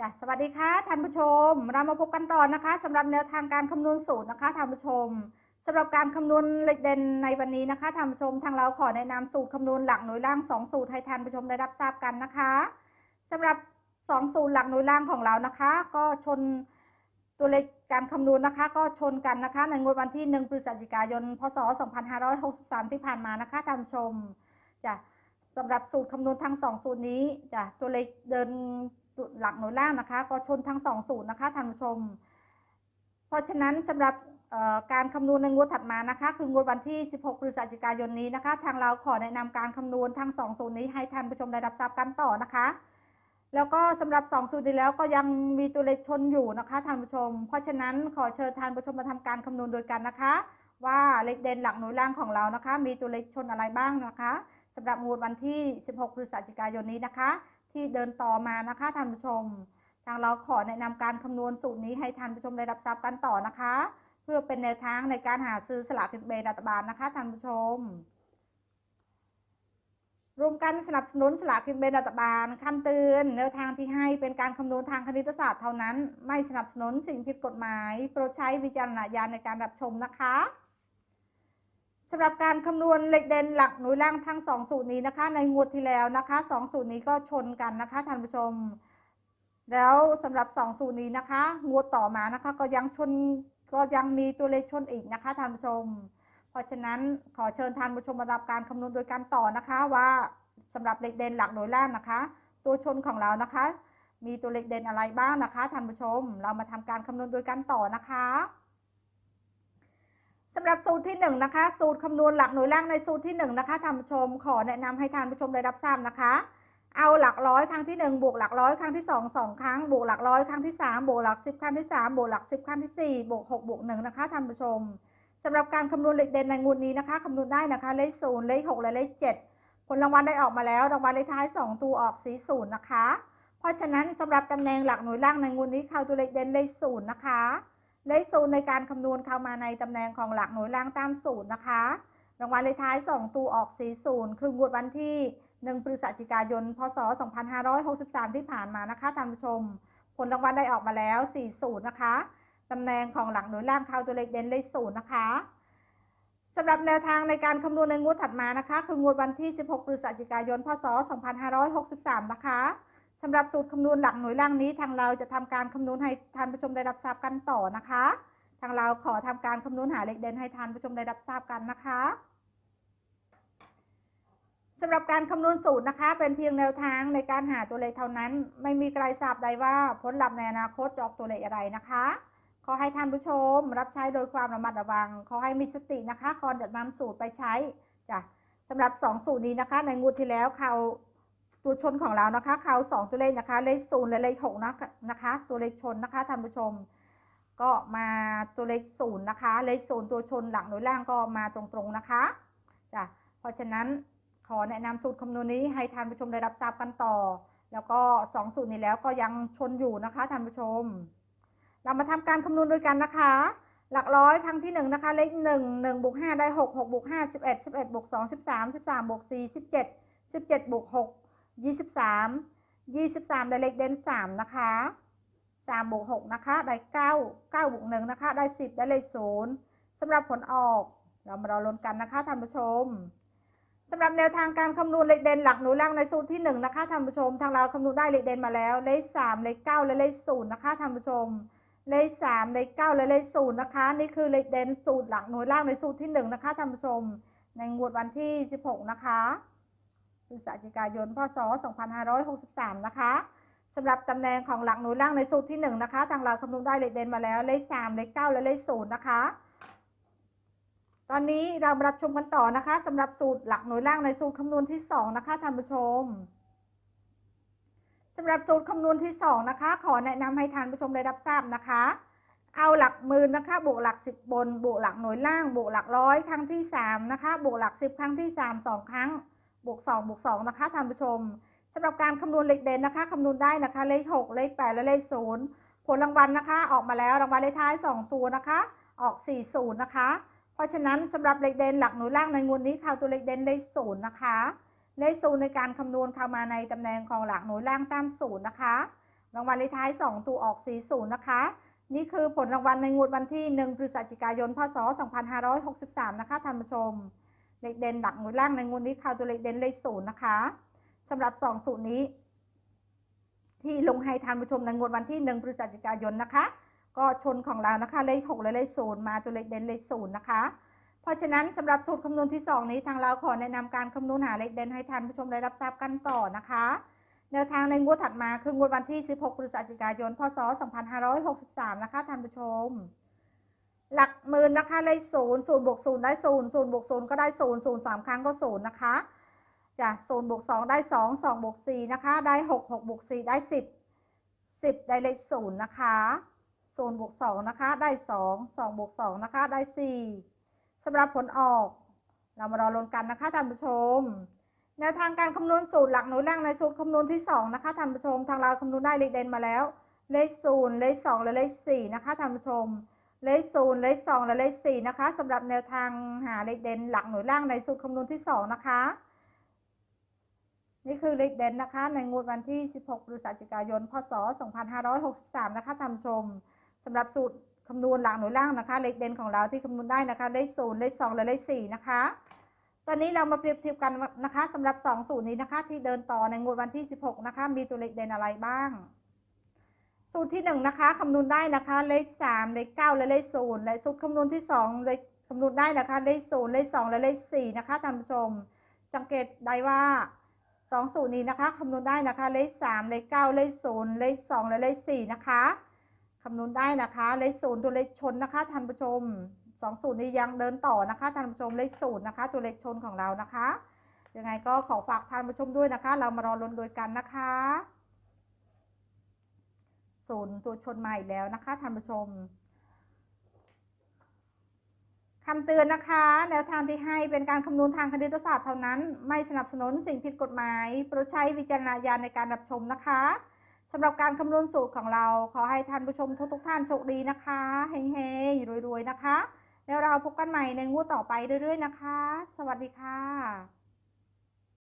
จ้ะสวัสดีค่ะท่านผู้ชม เรามาพบกันต่อนะคะสำหรับแนวทางการคำนวณสูตรนะคะท่านผู้ชมสำหรับการคำนวณเลขเด่นในวันนี้นะคะท่านผู้ชมทางเราขอแนะนำสูตรคำนวณหลักหน่วยล่าง 2 สูตรให้ท่านผู้ชมได้รับทราบกันนะคะสำหรับ 2 สูตรหลักหน่วยล่างของเรานะคะ ก็ชนตัวเลขการคำนวณนะคะ ก็ชนกันนะคะ ในงวดวันที่ 1 พฤศจิกายน พศ 2563 ที่ผ่านมานะคะท่านผู้ชมจ้ะสำหรับสูตรคำนวณทั้ง 2 สูตรนี้จ้ะตัวเลขเดิน หลักหน่วยล่างนะคะ ก็ชนทั้งสองสูตรนะคะท่านผู้ชม เพราะฉะนั้นสำหรับการคำนวณในงวดถัดมานะคะ คืองวดวันที่ 16 พฤศจิกายนนี้นะคะ ทางเราขอแนะนำการคำนวณทั้งสองสูตรนี้ให้ท่านผู้ชมได้รับทราบกันต่อนะคะ แล้วก็สำหรับสองสูตรนี้แล้วก็ยังมีตัวเลขชนอยู่นะคะท่านผู้ชม เพราะฉะนั้นขอเชิญท่านผู้ชมมาทำการคำนวณโดยกันนะคะ ว่าเลขเด่นหลักหน่วยล่างของเรานะคะ มีตัวเลขชนอะไรบ้างนะคะสำหรับงวดวันที่ 16 พฤศจิกายนนี้นะคะ ที่เดินต่อมานะคะท่านผู้ชม ทางเราขอแนะนำการคำนวณสูตรนี้ให้ท่านผู้ชมได้รับทราบกันต่อนะคะ เพื่อเป็นแนวทางในการหาซื้อสลากกินแบ่งรัฐบาลนะคะท่านผู้ชมรวมกันสนับสนุนสลากกินแบ่งรัฐบาลคำเตือนแนวทางที่ให้เป็นการคำนวณทางคณิตศาสตร์เท่านั้น ไม่สนับสนุนสิ่งผิดกฎหมาย โปรดใช้วิจารณญาณในการรับชมนะคะ สำหรับการคำนวณเลขเด่นหลักหน่วยล่างทั้งสองสูตรนี้นะคะ ในงวดที่แล้วนะคะสองสูตรนี้ก็ชนกันนะคะท่านผู้ชม แล้วสำหรับสองสูตรนี้นะคะ งวดต่อมานะคะ ก็ยังชนก็ยังมีตัวเลขชนอีกนะคะท่านผู้ชม เพราะฉะนั้นขอเชิญท่านผู้ชมมารับการคำนวณโดยการต่อนะคะว่าสำหรับเลขเด่นหลักหน่วยล่างนะคะ ตัวชนของเรานะคะ มีตัวเลขเด่นอะไรบ้างนะคะท่านผู้ชม เรามาทำการคำนวณโดยการต่อนะคะ สำหรับสูตรที่หนึ่งนะคะ สูตรคำนวณหลักหน่วยล่างในสูตรที่หนึ่งนะคะท่านผู้ชมขอแนะนำให้ท่านผู้ชมได้รับทราบนะคะ เอาหลักร้อยครั้งที่หนึ่งบวกหลักร้อยครั้งที่สองสองครั้ง บวกหลักร้อยครั้งที่สามบวกหลักสิบครั้งที่สามบวกหลักสิบครั้งที่สี่บวกหกบวกหนึ่งนะคะท่านผู้ชมสำหรับการคำนวณเลขเด่นในงวดนี้นะคะคำนวณได้นะคะเลขศูนย์เลขหกและเลขเจ็ดผลรางวัลได้ออกมาแล้วรางวัลเลขท้ายสองตัวออกสีศูนย์นะคะ เพราะฉะนั้นสำหรับตำแหน่งหลักหน่วยล่างในงวดนี้เข้าตัวเลขเด่นเลขศูนย์นะคะ เลขศูนย์ในการคำนวณเข้ามาในตำแหน่งของหลักหน่วยล่างตามสูตรนะคะ รางวัลเลขท้าย 2 ตัวออกสีศูนย์คืองวดวันที่ 1 พฤศจิกายน พศ 2563 ที่ผ่านมานะคะท่านผู้ชม ผลรางวัลได้ออกมาแล้ว 40 นะคะ ตำแหน่งของหลักหน่วยล่างเข้าตัวเลขเด่นเลขศูนย์นะคะสำหรับแนวทางในการคำนวณในงวดถัดมานะคะ คืองวดวันที่ 16 พฤศจิกายน พศ 2563 นะคะ สำหรับสูตรคำนวณหลักหน่วยล่างนี้ ทางเราจะทำการคำนวณให้ท่านผู้ชมได้รับทราบกันต่อนะคะ ทางเราขอทำการคำนวณหาเลขเด่นให้ท่านผู้ชมได้รับทราบกันนะคะสำหรับการคำนวณสูตรนะคะ เป็นเพียงแนวทางในการหาตัวเลขเท่านั้น ไม่มีใครทราบใดว่าผลลัพธ์ในอนาคตจะออกตัวเลขอะไรนะคะ ขอให้ท่านผู้ชม รับใช้โดยความระมัดระวัง ขอให้มีสตินะคะก่อนจะนำสูตรไปใช้จ้ะสำหรับ 2 สูตรนี้นะคะ ในงวดที่แล้วเขา ตัวชนของเรานะคะเขา2ตัวเลขนะคะ เลขศูนย์และเลขหกนะคะ ตัวเลขชนนะคะท่านผู้ชม ก็มาตัวเลขศูนย์นะคะ เลขศูนย์ตัวชนหลังหรือล่างก็มาตรงๆนะคะจ้ะเพราะฉะนั้นขอแนะนำสูตรคำนวณนี้ให้ท่านผู้ชมได้รับทราบกันต่อ แล้วก็สองสูตรนี้แล้วก็ยังชนอยู่นะคะท่านผู้ชม เรามาทำการคำนวณด้วยกันนะคะ หลักร้อยครั้งที่หนึ่งนะคะ เลขหนึ่งหนึ่งบวกห้าได้หกหกบวกห้าสิบเอ็ดสิบเอ็ดบวกสองสิบสามสิบสามบวกสี่สิบเจ็ดสิบเจ็ดบวกหก ยี่สิบสามยี่สิบสามได้เลขเด่นสามนะคะสามบวกหกนะคะ ได้เก้าเก้าบวกหนึ่งนะคะ ได้สิบได้เลขศูนย์สำหรับผลออก เรามารอลุ้นกันนะคะท่านผู้ชมสำหรับแนวทางการคำนวณเลขเด่นหลักหน่วยล่างในสูตรที่หนึ่งนะคะท่านผู้ชม ทางเราคำนวณได้เลขเด่นมาแล้ว เลขสามเลขเก้าและเลขศูนย์นะคะท่านผู้ชม เลขสามเลขเก้าและเลขศูนย์นะคะ นี่คือเลขเด่นสูตรหลักหน่วยล่างในสูตรที่หนึ่งนะคะท่านผู้ชม ในงวดวันที่ 16 นะคะ พฤศจิกายน พศ 2563 นะคะสำหรับตำแหน่งของหลักหน่วยล่างในสูตรที่ 1 นะคะ ทางเราคำนวณได้เลขเด่นมาแล้ว เลข 3 เลข 9 และเลข 0 นะคะ ตอนนี้เรามารับชมกันต่อนะคะสำหรับสูตรหลักหน่วยล่างในสูตรคำนวณที่ 2 นะคะท่านผู้ชมสำหรับสูตรคำนวณที่ 2 นะคะ ขอแนะนำให้ท่านผู้ชมได้รับทราบนะคะ เอาหลักหมื่นนะคะ บวกหลัก 10 บน บวกหลักหน่วยล่าง บวกหลักร้อยครั้งที่ 3 นะคะ บวกหลัก 10 ครั้งที่ 3 2 ครั้ง บวก2บวก2นะคะท่านผู้ชมสำหรับการคำนวณเลขเด่นนะคะคำนวณได้นะคะเลข6เลข8และเลข0ผลรางวัลนะคะ ออกมาแล้วรางวัลเลขท้าย 2 ตัวนะคะ ออก 40 นะคะ เพราะฉะนั้นสำหรับเลขเด่นหลักหน่วยล่างในงวดนี้เข้าตัวเลขเด่นเลข0นะคะเลขศูนย์ในการคำนวณเข้ามาในตำแหน่งของหลักหน่วยล่างตามศูนย์นะคะรางวัลเลขท้าย 2 ตัวออก 40 นะคะ นี่คือผลรางวัลในงวดวันที่ 1 พฤศจิกายน พศ 2563 นะคะท่านผู้ชม เลขเด่นหลักหน่วยล่างในงวดนี้เข้าตัวเลขเด่นเลขศูนย์นะคะสำหรับ2สูตรนี้ ที่ลงให้ทานผู้ชมในงวดวันที่1พฤศจิกายนนะคะ ก็ชนของเรานะคะเลข6และเลขศูนย์มาตัวเลขเด่นเลขศูนย์นะคะ เพราะฉะนั้นสำหรับสูตรคำนวณที่ 2 นี้ทางเราขอแนะนำการคำนวณหาเลขเด่นให้ทานผู้ชมได้รับทราบกันต่อนะคะแนวทางในงวดถัดมาคืองวดวันที่ 16 พฤศจิกายน พศ 2563 นะคะท่านผู้ชม หลักหมื่นนะคะเลขศูนย์ศูนย์บวกศูนย์ได้ศูนย์ศูนย์บวกศูนย์ก็ได้ศูนย์ศูนย์สามครั้งก็ศูนย์นะคะจ้ะศูนย์บวกสองได้สองสองบวกสี่นะคะได้หกหกบวกสี่ได้สิบสิบได้เลขศูนย์นะคะศูนย์บวกสองนะคะได้สองสองบวกสองนะคะได้สี่สำหรับผลออก เรามารอลนกันนะคะท่านผู้ชมแนวทางการคำนวณสูตรหลักหน่วยแรกในสูตรคำนวณที่สองนะคะท่านผู้ชมทางเราคำนวณได้เลขเด่นมาแล้ว เลขศูนย์เลขสองและเลขสี่นะคะท่านผู้ชม เลขศูนย์เลขสองและเลขสี่นะคะสำหรับแนวทางหาเลขเด่นหลักหน่วยล่างในสูตรคำนวณที่สองนะคะ นี่คือเลขเด่นนะคะ ในงวดวันที่ 16พฤศจิกายน พศ 2563 นะคะท่านชมสำหรับสูตรคำนวณหลักหน่วยล่างนะคะ เลขเด่นของเราที่คำนวณได้นะคะ เลขศูนย์เลขสองและเลขสี่นะคะ ตอนนี้เรามาเปรียบเทียบกันนะคะสำหรับ2สูตรนี้นะคะ ที่เดินต่อในงวดวันที่ 16 นะคะ มีตัวเลขเด่นอะไรบ้าง สูตรที่1นะคะคำนวณได้นะคะเลข3เลข9และเลข0และสูตรคำนวณที่2เลขคำนวณได้นะคะเลข0เลข2และเลข4นะคะท่านผู้ชม สังเกตได้ว่า2สูตรนี้นะคะคำนวณได้นะคะเลข3เลข9เลข0เลข2และเลข4นะคะคำนวณได้นะคะเลข0ตัวเลขชนนะคะท่านผู้ชม2สูตรนี้ยังเดินต่อนะคะท่านผู้ชมเลข0นะคะ ตัวเลขชนของเรานะคะยังไงก็ขอฝากท่านผู้ชมด้วยนะคะ เรามารอลุ้นโดยกันนะคะ ศูนย์ตัวชนมาอีกแล้วนะคะท่านผู้ชมคำเตือนนะคะแนวทางที่ให้เป็นการคำนวณทางคณิตศาสตร์เท่านั้น ไม่สนับสนุนสิ่งผิดกฎหมายโปรดใช้วิจารณญาณในการรับชมนะคะสำหรับการคำนวณสูตรของเรา ขอให้ท่านผู้ชมทุกทุกท่านโชคดีนะคะเฮ้ยๆรวยๆนะคะ แล้วเราพบกันใหม่ในงวดต่อไปเรื่อยๆนะคะ สวัสดีค่ะ